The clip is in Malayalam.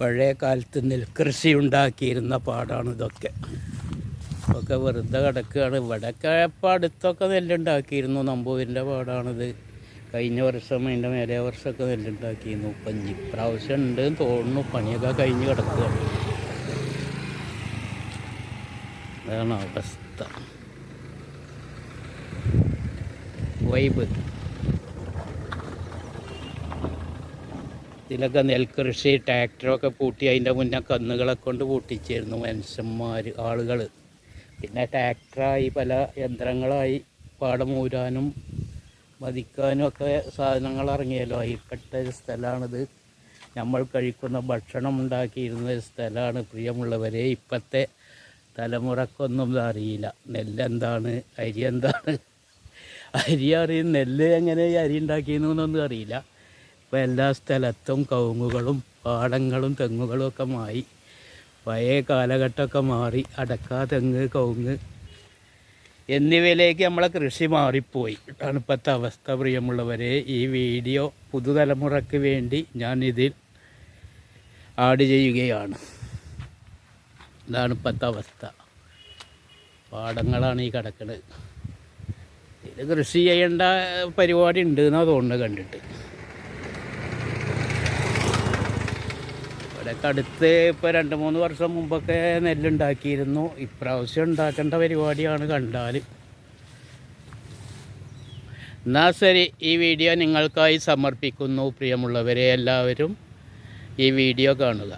പഴയ കാലത്ത് നെൽകൃഷി ഉണ്ടാക്കിയിരുന്ന പാടാണ് ഇതൊക്കെ. ഒക്കെ വെറുതെ കിടക്കുകയാണ്. ഇവിടെയൊക്കെ ഇപ്പം നെല്ലുണ്ടാക്കിയിരുന്നു. നമ്പൂരിന്റെ പാടാണിത്. കഴിഞ്ഞ വർഷം അതിന്റെ മേലെ വർഷമൊക്കെ നെല്ലുണ്ടാക്കിയിരുന്നു. ഇപ്പം പ്രാവശ്യം ഉണ്ട് തോന്നുന്നു. പണിയൊക്കെ കഴിഞ്ഞ് കിടക്കുകയാണ് അതാണ് അവസ്ഥ. വൈബ്. ഇതിലൊക്കെ നെൽകൃഷി ട്രാക്ടറൊക്കെ പൂട്ടി അതിന്റെ മുന്നേ കന്നുകളെ കൊണ്ട് പൂട്ടിച്ചിരുന്നു മനുഷ്യന്മാർ ആളുകൾ പിന്നെ ട്രാക്ടറായി പല യന്ത്രങ്ങളായി പാടം ഊരാനും മതിക്കാനും ഒക്കെ സാധനങ്ങൾ ഇറങ്ങിയല്ലോ. അതിൽപ്പെട്ട ഒരു സ്ഥലമാണിത് നമ്മൾ കഴിക്കുന്ന ഭക്ഷണം ഉണ്ടാക്കിയിരുന്ന ഒരു സ്ഥലമാണ് പ്രിയമുള്ളവരെ. ഇപ്പോഴത്തെ തലമുറക്കൊന്നും അറിയില്ല. നെല്ലെന്താണ്? അരി എന്താണ്? അരി അറിയും. നെല്ല് എങ്ങനെ അരി ഉണ്ടാക്കിയെന്നൊന്നും അറിയില്ല. ഇപ്പം എല്ലാ സ്ഥലത്തും കവുങ്ങുകളും പാടങ്ങളും തെങ്ങുകളും ഒക്കെ മായി പഴയ കാലഘട്ടമൊക്കെ മാറി. അടക്ക തെങ്ങ് കവുങ്ങ് എന്നിവയിലേക്ക് നമ്മളെ കൃഷി മാറിപ്പോയി. തണുപ്പത്തെ അവസ്ഥ പ്രിയമുള്ളവരെ. ഈ വീഡിയോ പുതുതലമുറയ്ക്ക് വേണ്ടി ഞാൻ ഇതിൽ ആഡ് ചെയ്യുകയാണ്. ഇതാണ് ഇപ്പോഴത്തെ അവസ്ഥ. പാടങ്ങളാണ് ഈ കിടക്കുന്നത് ഇത് കൃഷി ചെയ്യേണ്ട പരിപാടി ഉണ്ട് എന്നാണ് തോന്നുന്നത് കണ്ടിട്ട്. ഇവിടെയൊക്കെ അടുത്ത് ഇപ്പോൾ രണ്ട് മൂന്ന് വർഷം മുമ്പൊക്കെ നെല്ലുണ്ടാക്കിയിരുന്നു. ഇപ്രാവശ്യം ഉണ്ടാക്കേണ്ട പരിപാടിയാണ് കണ്ടാൽ എന്നാൽ ശരി ഈ വീഡിയോ നിങ്ങൾക്കായി സമർപ്പിക്കുന്നു. പ്രിയമുള്ളവരെ എല്ലാവരും ഈ വീഡിയോ കാണുക.